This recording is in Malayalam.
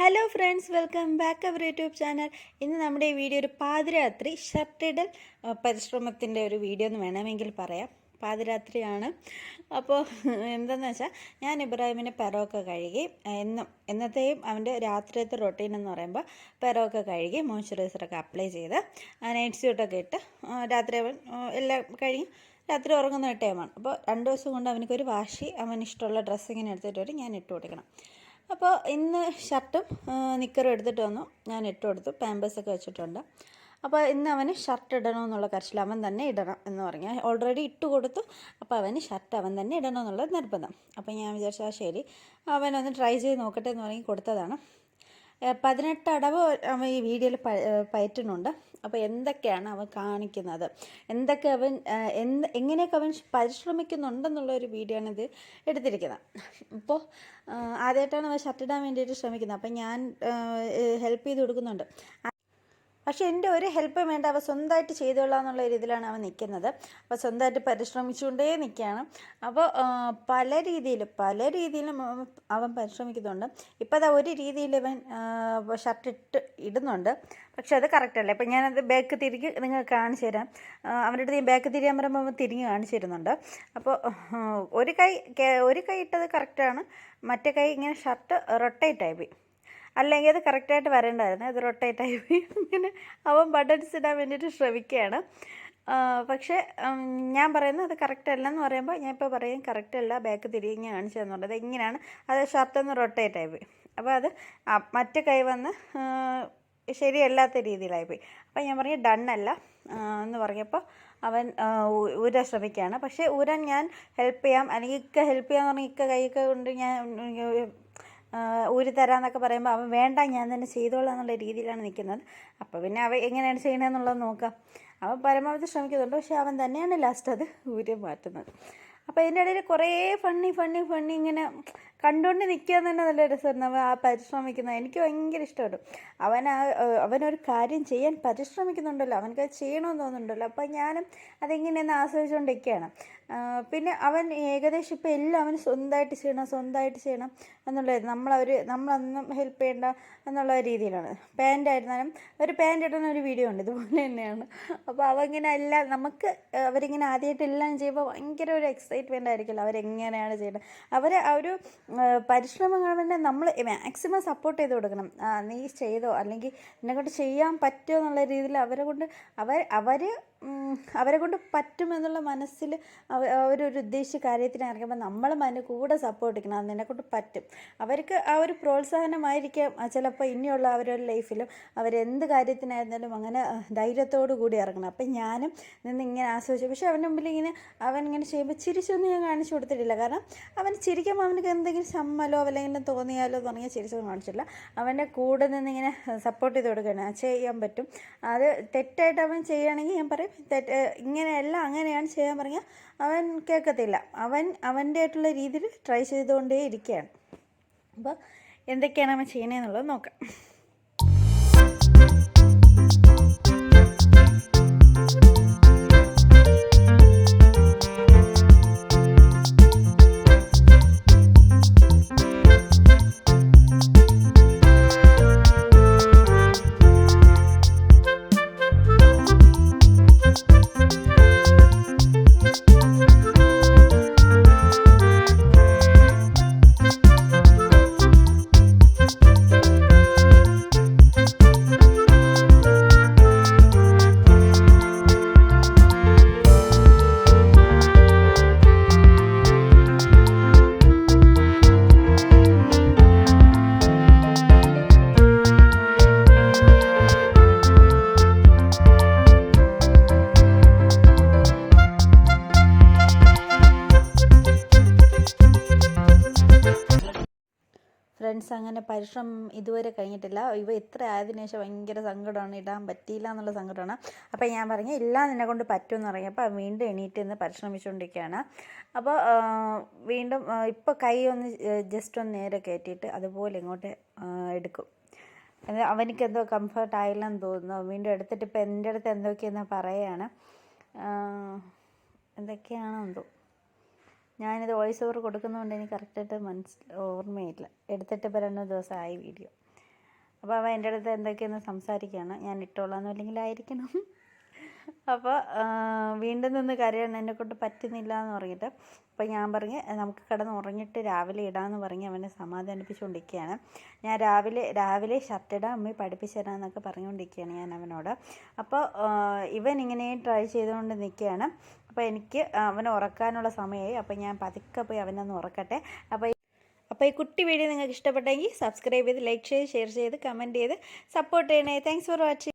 Hello friends welcome back our YouTube channel ഇന്ന് നമ്മുടെ ഈ വീഡിയോ ഒരു പാതിരാത്രി ഷർട്ടിടൽ പരിശ്രമത്തിന്റെ ഒരു വീഡിയോ എന്ന് വേണമെങ്കിൽ പറയാം. പാതിരാത്രിയാണ്. അപ്പോൾ എന്താണെന്ന് വെച്ചാൽ ഞാൻ ഇബ്രാഹിമിനെ പെറമൊക്കെ കഴുകി എന്നും എന്നത്തെയും അവന്റെ രാത്രിയത്തെ റൊട്ടീൻ എന്ന് പറയുമ്പോൾ പെറമൊക്കെ കഴുകി മോയ്സ്ചറൈസറൊക്കെ അപ്ലൈ ചെയ്ത് നൈറ്റ് സ്യൂട്ടൊക്കെ ഇട്ട് രാത്രി അവൻ എല്ലാം കഴിഞ്ഞ് രാത്രി ഉറങ്ങുന്ന ടൈമാണ് അപ്പോൾ രണ്ട് ദിവസം കൊണ്ട് അവനക്കൊരു വാശി അവന് ഇഷ്ടമുള്ള ഡ്രസ്സ് എടുത്തിട്ട് വരും ഞാൻ ഇട്ട് കൊടുക്കണം. അപ്പോൾ ഇന്ന് ഷർട്ടും നിക്കറും എടുത്തിട്ട് വന്നു. ഞാൻ ഇട്ട് കൊടുത്തു. പാമ്പേഴ്സൊക്കെ വെച്ചിട്ടുണ്ട്. അപ്പോൾ ഇന്ന് അവന് ഷർട്ട് ഇടണമെന്നുള്ള കരച്ചിൽ അവൻ തന്നെ ഇടണം എന്ന് പറഞ്ഞു. ഓൾറെഡി ഇട്ട് കൊടുത്തു. അപ്പോൾ അവന് ഷർട്ട് അവൻ തന്നെ ഇടണം എന്നുള്ള നിർബന്ധം. അപ്പോൾ ഞാൻ വിചാരിച്ചാൽ ശരി. അവനൊന്ന് ട്രൈ ചെയ്ത് നോക്കട്ടെ എന്ന് പറഞ്ഞ് കൊടുത്തതാണ്. പതിനെട്ട് അടവ് അവൻ ഈ വീഡിയോയിൽ പയറ്റുന്നുണ്ട്. അപ്പോൾ എന്തൊക്കെയാണ് അവൻ കാണിക്കുന്നത്? എന്തൊക്കെ അവൻ എന്ത് എങ്ങനെയൊക്കെ അവൻ പരിശ്രമിക്കുന്നുണ്ടെന്നുള്ള ഒരു വീഡിയോ ആണ് ഇത് എടുത്തിരിക്കുന്നത്. ഇപ്പോൾ ആദ്യമായിട്ടാണ് അവൻ ഷർട്ടിടാൻ വേണ്ടിയിട്ട് ശ്രമിക്കുന്നത്. അപ്പം ഞാൻ ഹെൽപ്പ് ചെയ്ത് കൊടുക്കുന്നുണ്ട്. പക്ഷെ എന്റെ ഒരു ഹെൽപ്പ് വേണ്ട അവ സ്വന്തമായിട്ട് ചെയ്തോളാം എന്നുള്ള രീതിയിലാണ് അവൻ നിൽക്കുന്നത്. അപ്പോൾ സ്വന്തമായിട്ട് പരിശ്രമിച്ചുകൊണ്ടേ നിൽക്കുകയാണ്. അപ്പോൾ പല രീതിയിൽ പല രീതിയിലും അവൻ- പരിശ്രമിക്കുന്നുണ്ട്. ഇപ്പോൾ അതാ ഒരു രീതിയിൽ ഇവൻ ഷർട്ട് ഇട്ട് ഇടുന്നുണ്ട്. പക്ഷെ അത് കറക്റ്റ് അല്ല. ഇപ്പം ഞാനത് ബാക്ക് തിരികെ നിങ്ങൾ കാണിച്ചു തരാം. അവരുടെ അടുത്ത് ബാക്ക് തിരിയാൻ പറയുമ്പോൾ അവൻ തിരിഞ്ഞ് കാണിച്ചു തരുന്നുണ്ട്. അപ്പോൾ ഒരു കൈ ഒരു കൈ ഇട്ടത് കറക്റ്റാണ് മറ്റേ കൈ ഇങ്ങനെ ഷർട്ട് റൊട്ടേറ്റ് ആയി അല്ലെങ്കിൽ അത് കറക്റ്റായിട്ട് വരേണ്ടായിരുന്നു. അത് റൊട്ടേറ്റ് ആയി ഇങ്ങനെ അവൻ ബട്ടൺസ് ഇടാൻ വേണ്ടിയിട്ട് ശ്രമിക്കുകയാണ്. പക്ഷേ ഞാൻ പറയുന്നത് അത് കറക്റ്റ് അല്ലെന്ന് പറയുമ്പോൾ ഞാൻ ഇപ്പോൾ പറയും കറക്റ്റ് അല്ല ബാക്ക് തിരിഞ്ഞ് കാണിച്ചു തന്നുള്ളത് ഇങ്ങനെയാണ് അത് ഷർട്ടൊന്ന് റൊട്ടേറ്റ് ആയിപ്പോയി പോയി. അപ്പോൾ അത് മറ്റു കൈ വന്ന് ശരിയല്ലാത്ത രീതിയിലായിപ്പോയി അപ്പോൾ ഞാൻ പറഞ്ഞു ഡൺ അല്ല. എന്ന് പറഞ്ഞപ്പോൾ അവൻ ഊരാൻ ശ്രമിക്കുകയാണ്. പക്ഷേ ഊരാൻ ഞാൻ ഹെൽപ്പ് ചെയ്യാം. അല്ലെങ്കിൽ ഇക്ക ഹെൽപ്പ് ചെയ്യാമെന്ന് പറഞ്ഞാൽ ഇക്ക കൈയൊക്കെ കൊണ്ട് ഞാൻ ഊരി തരാമെന്നൊക്കെ പറയുമ്പോൾ അവൻ വേണ്ട ഞാൻ തന്നെ ചെയ്തോളാം എന്നുള്ള രീതിയിലാണ് നിൽക്കുന്നത് അപ്പോൾ പിന്നെ അവ എങ്ങനെയാണ് ചെയ്യണമെന്നുള്ളത് നോക്കാം. അവൻ പരമാവധി ശ്രമിക്കുന്നുണ്ട് പക്ഷേ അവൻ തന്നെയാണ് ലാസ്റ്റ് അത് ഊരി മാറ്റുന്നത്. അപ്പോൾ അതിന്റെ ഇടയിൽ കുറേ ഫണ്ണി ഫണ്ണി ഫണ്ണി ഇങ്ങനെ കണ്ടുകൊണ്ട് നിൽക്കാൻ തന്നെ നല്ല രസമായിരുന്നു. അവൻ ആ പരിശ്രമിക്കുന്നത് എനിക്ക് ഭയങ്കര ഇഷ്ടമാണ് അവൻ ആ അവനൊരു കാര്യം ചെയ്യാൻ പരിശ്രമിക്കുന്നുണ്ടല്ലോ അവനക്ക് ചെയ്യണമെന്ന് തോന്നുന്നുണ്ടല്ലോ. അപ്പോൾ ഞാനും അതെങ്ങനെയെന്ന് ആസ്വദിച്ചുകൊണ്ടിരിക്കുകയാണ് പിന്നെ അവൻ ഏകദേശം ഇപ്പോൾ എല്ലാം അവന് സ്വന്തമായിട്ട് ചെയ്യണം സ്വന്തമായിട്ട് ചെയ്യണം എന്നുള്ളത് നമ്മളവർ നമ്മളൊന്നും ഹെൽപ്പ് ചെയ്യേണ്ട എന്നുള്ള രീതിയിലാണ്. പാന്റ് ആയിരുന്നാലും ഒരു പാന്റ് ഇടുന്ന ഒരു വീഡിയോ ഉണ്ട് ഇതുപോലെ തന്നെയാണ്. അപ്പോൾ അവങ്ങനെ എല്ലാം നമുക്ക് അവരിങ്ങനെ ആദ്യമായിട്ട് എല്ലാം ചെയ്യുമ്പോൾ ഭയങ്കര ഒരു എക്സൈറ്റ്മെന്റ് ആയിരിക്കില്ല അവരെങ്ങനെയാണ് ചെയ്യുന്നത് അവർ ആ ഒരു പരിശ്രമം കാണുമ്പോൾ നമ്മൾ മാക്സിമം സപ്പോർട്ട് ചെയ്ത് കൊടുക്കണം. നീ ചെയ്തോ അല്ലെങ്കിൽ നിന്നെ കൊണ്ട് ചെയ്യാൻ പറ്റുമോ എന്നുള്ള രീതിയിൽ അവരെ കൊണ്ട് അവർ അവർ അവരെ കൊണ്ട് പറ്റുമെന്നുള്ള മനസ്സിൽ അവ അവരൊരു ഉദ്ദേശിച്ച കാര്യത്തിന് ഇറങ്ങുമ്പോൾ നമ്മളും അതിന് കൂടെ സപ്പോർട്ട് ചെയ്യണം അത് നിന്നെ കൊണ്ട് പറ്റും. അവർക്ക് ആ ഒരു പ്രോത്സാഹനമായിരിക്കാം. ചിലപ്പോൾ ഇനിയുള്ള അവരുടെ ലൈഫിലും അവരെന്ത് കാര്യത്തിനായിരുന്നാലും അങ്ങനെ ധൈര്യത്തോടു കൂടി ഇറങ്ങണം. അപ്പം ഞാനും നിന്ന് ഇങ്ങനെ ആസ്വദിച്ചു. പക്ഷെ അവന്റെ മുമ്പിൽ ഇങ്ങനെ അവൻ ഇങ്ങനെ ചെയ്യുമ്പോൾ ചിരിച്ചൊന്നും ഞാൻ കാണിച്ചു കൊടുത്തിട്ടില്ല. കാരണം അവൻ ചിരിക്കുമ്പോൾ അവനക്ക് എന്തെങ്കിലും ചമ്മലോ അല്ലെങ്കിൽ തോന്നിയാലോ തുടങ്ങിയ ചിരിച്ചൊന്നും കാണിച്ചില്ല അവന്റെ കൂടെ നിന്ന് ഇങ്ങനെ സപ്പോർട്ട് ചെയ്ത് കൊടുക്കുകയാണ്. ചെയ്യാൻ പറ്റും. അത് തെറ്റായിട്ട് അവൻ ചെയ്യുകയാണെങ്കിൽ ഞാൻ പറയും തെറ്റ് ഇങ്ങനെയല്ല അങ്ങനെയാണ് ചെയ്യാൻ പറഞ്ഞാൽ അവൻ കേൾക്കത്തില്ല. അവൻ അവന്റെ ആയിട്ടുള്ള രീതിയിൽ ട്രൈ ചെയ്തുകൊണ്ടേ ഇരിക്കുകയാണ്. അപ്പോൾ എന്തൊക്കെയാണ് അവൻ ചെയ്യണേന്നുള്ളത് നോക്കാം. അങ്ങനെ പരിശ്രമം ഇതുവരെ കഴിഞ്ഞിട്ടില്ല. ഇവ ഇത്ര ആയതിനു ശേഷം ഭയങ്കര സങ്കടമാണ്. ഇടാൻ പറ്റിയില്ല എന്നുള്ള സങ്കടമാണ്. അപ്പോൾ ഞാൻ പറഞ്ഞു ഇല്ല നിന്നെ കൊണ്ട് പറ്റുമെന്ന് പറഞ്ഞപ്പോൾ വീണ്ടും എണീറ്റ് നിന്ന് പരിശ്രമിച്ചുകൊണ്ടിരിക്കുകയാണ് അപ്പോൾ വീണ്ടും ഇപ്പോൾ കൈ ഒന്ന് ജസ്റ്റ് ഒന്ന് നേരെ കയറ്റിയിട്ട് അതുപോലെ ഇങ്ങോട്ട് എടുക്കും. അവനിക്ക് എന്തോ കംഫർട്ട് ആയില്ലെന്ന് തോന്നുന്നു. വീണ്ടും എടുത്തിട്ട് ഇപ്പോൾ എന്റെ അടുത്ത് എന്തൊക്കെയെന്ന് പറയുകയാണ്. എന്തൊക്കെയാണെന്ന് തോന്നുന്നു. ഞാനിത് വോയിസ് ഓവർ കൊടുക്കുന്നതുകൊണ്ട് എനിക്ക് കറക്റ്റായിട്ട് മനസ്സിൽ ഓർമ്മയില്ല. എടുത്തിട്ട് ഇപ്പോൾ രണ്ടു ദിവസമായി വീഡിയോ അപ്പോൾ അവ എന്റെ അടുത്ത് എന്തൊക്കെയെന്ന് സംസാരിക്കുകയാണ്. ഞാൻ ഇട്ടോളാം അല്ലെങ്കിൽ ആയിരിക്കണം അപ്പോൾ വീണ്ടും നിന്ന് കരയാണ്. എന്നെ കൊണ്ട് പറ്റുന്നില്ല എന്ന് പറഞ്ഞിട്ട്. അപ്പോൾ ഞാൻ പറഞ്ഞ് നമുക്ക് കിടന്ന് ഉറങ്ങിയിട്ട് രാവിലെ ഇടാമെന്ന് പറഞ്ഞ് അവനെ സമാധാനിപ്പിച്ചുകൊണ്ടിരിക്കുകയാണ് ഞാൻ രാവിലെ രാവിലെ ഷർട്ട് ഇടാൻ അമ്മയെ പഠിപ്പിച്ചു തരാമെന്നൊക്കെ പറഞ്ഞുകൊണ്ടിരിക്കുകയാണ് ഞാൻ അവനോട്. അപ്പോൾ ഇവൻ ഇങ്ങനെ ട്രൈ ചെയ്തുകൊണ്ട് നിൽക്കുകയാണ്. അപ്പോൾ എനിക്ക് അവനെ ഉറക്കാനുള്ള സമയമായി. അപ്പോൾ ഞാൻ പതുക്കെ പോയി അവനൊന്ന് ഉറക്കട്ടെ. അപ്പോൾ അപ്പോൾ ഈ കുട്ടി വീഡിയോ നിങ്ങൾക്ക് ഇഷ്ടപ്പെട്ടെങ്കിൽ സബ്സ്ക്രൈബ് ചെയ്ത് ലൈക്ക് ചെയ്ത് ഷെയർ ചെയ്ത് കമന്റ് ചെയ്ത് സപ്പോർട്ട് ചെയ്യണേ. Thanks for watching